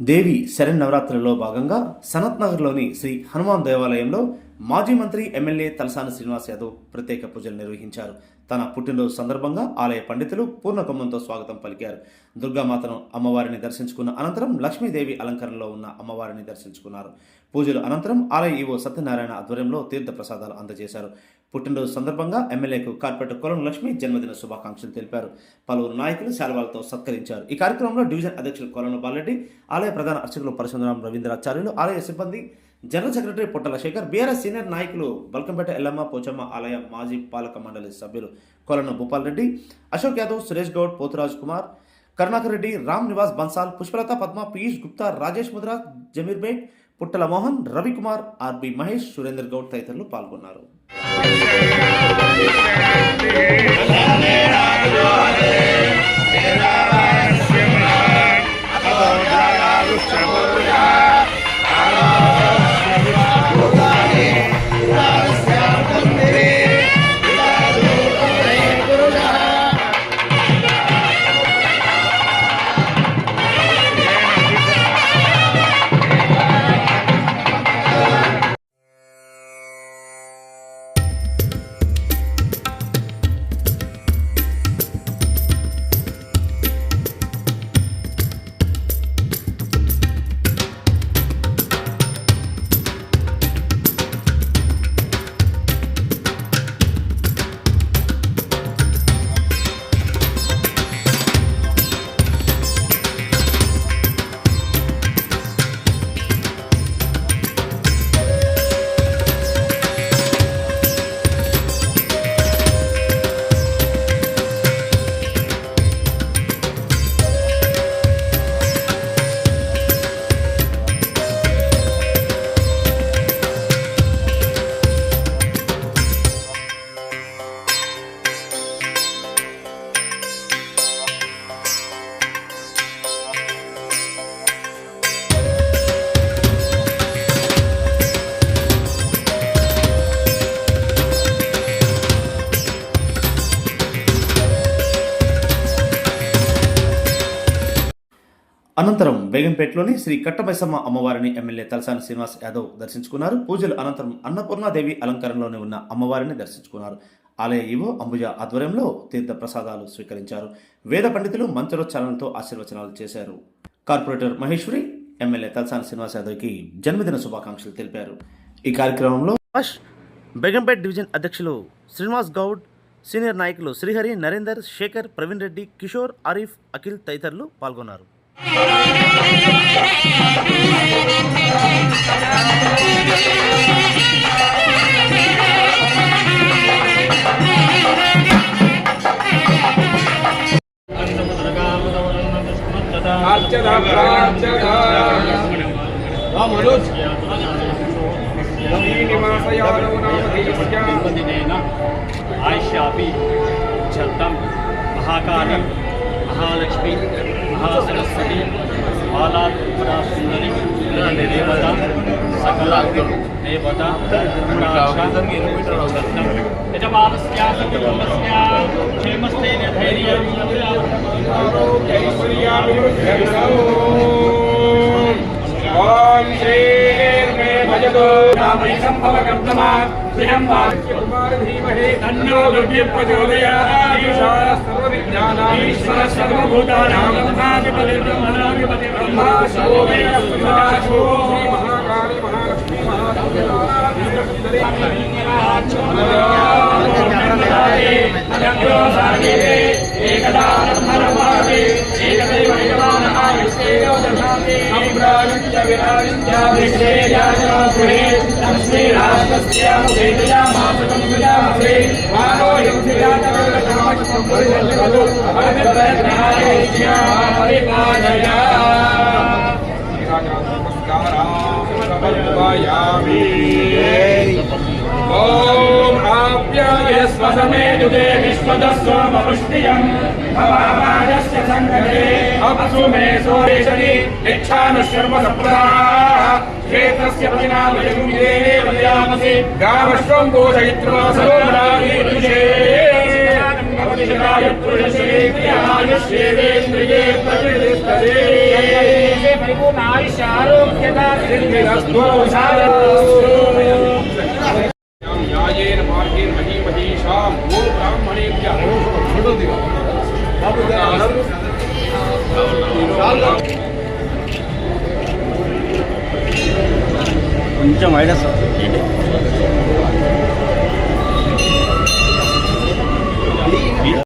దేవి శరణ్ నవరాత్రులలో భాగంగా సనత్ నగర్లోని శ్రీ హనుమాన్ దేవాలయంలో మాజీ మంత్రి ఎమ్మెల్యే తలసాని శ్రీనివాస్ యాదవ్ ప్రత్యేక పూజలు నిర్వహించారు. తన పుట్టినరోజు సందర్భంగా ఆలయ పండితులు పూర్ణకుంభంతో స్వాగతం పలికారు. దుర్గామాతను అమ్మవారిని దర్శించుకున్న అనంతరం లక్ష్మీదేవి అలంకరణలో ఉన్న అమ్మవారిని దర్శించుకున్నారు. పూజలు అనంతరం ఆలయ ఈవో సత్యనారాయణ ఆధ్వర్యంలో తీర్థ ప్రసాదాలు అందజేశారు. పుట్టినరోజు సందర్భంగా ఎమ్మెల్యేకు కార్పొరేటర్ కొలం లక్ష్మి జన్మదిన శుభాకాంక్షలు తెలిపారు. పలువురు నాయకులు శాల్వాలతో సత్కరించారు. ఈ కార్యక్రమంలో డివిజన్ అధ్యక్షులు కొలను బాలరెడ్డి ఆలయ ప్రధాన అర్చకులు పరశురాం రవీంద్రాచార్యులు ఆలయ సిబ్బంది general secretary Puttala Shekar BRS senior నాయకులు బల్కంపేట ఎల్లమ్మ పోచమ్మ ఆలయ మాజీ పాలక మండలి సభ్యులు కొలను భూపాల్ రెడ్డి అశోక్ యాదవ్ సురేష్ గౌడ్ పోతురాజ్ కుమార్ కరుణాకర్ రెడ్డి రామ్ నివాస్ బన్సాల్ పుష్పలత పద్మ పీయూష్ గుప్తా రాజేష్ ముద్రా జమీర్ బేగ్ పుట్టల మోహన్ రవికుమార్ ఆర్బి మహేష్ సురేందర్ గౌడ్ తదితరులు పాల్గొన్నారు. అనంతరం బేగంపేటలోని శ్రీ కట్టబైసమ్మ అమ్మవారిని ఎమ్మెల్యే తలసాని శ్రీనివాస్ యాదవ్ దర్శించుకున్నారు. పూజలు అనంతరం అన్నపూర్ణాదేవి అలంకరణలోనే ఉన్న అమ్మవారిని దర్శించుకున్నారు. ఆలయ ఈవో అంబుజ ఆధ్వర్యంలో తీర్థ ప్రసాదాలు స్వీకరించారు. వేద పండితులు మంత్రోచ్చారణతో ఆశీర్వచనాలు చేశారు. కార్పొరేటర్ మహేశ్వరి ఎమ్మెల్యే తలసాని శ్రీనివాస్ యాదవ్కి జన్మదిన శుభాకాంక్షలు తెలిపారు. ఈ కార్యక్రమంలో బేగంపేట్ డివిజన్ అధ్యక్షులు శ్రీనివాస్ గౌడ్ సీనియర్ నాయకులు శ్రీహరి నరేందర్ శేఖర్ ప్రవీణ్ రెడ్డి కిషోర్ ఆరిఫ్ అఖిల్ తదితరులు పాల్గొన్నారు. मनोज श्रीनिवासयादव नामधेयस्य दिनेन आयष्यापि छत्तं महाकाली महालक्ष्मी महा सरस्वती बाला त्रिपुरा सुंदरी देवता सकला देवता यजमानस्या सकलमस्या क्षेमस्तेन धैर्यं ॐ श्रीर्मे भजतो रामैसम्भवकर्तमात् सम्भवकर्तमा श्रियं कुमार धीमहि तन्नो दुर्गे प्रचोदयात् ईशानः सर्वविज्ञानां ईश्वर सर्वभूतानां ब्रह्माधिपति ब्रह्मणाधिपति ब्रह्मा शोभे शो श्री महाकाली महालक्ष्मी ॐ आप्यायस्वसमे युगे विश्वदस्वमपुष्टियम् भवामाजस्य सङ्गते अप्सु मे सोरेशनि यच्छानश्वर्म सप्रदाः क्षेत्रस्य प्रतिना वयमुदेने वदयामसि गावश्वं घोषयित्वा सरोवरायुषे आयुष्येन्द्रिये प्रतिष्ठते आयुष्यारोग्यता 인정 알렸어.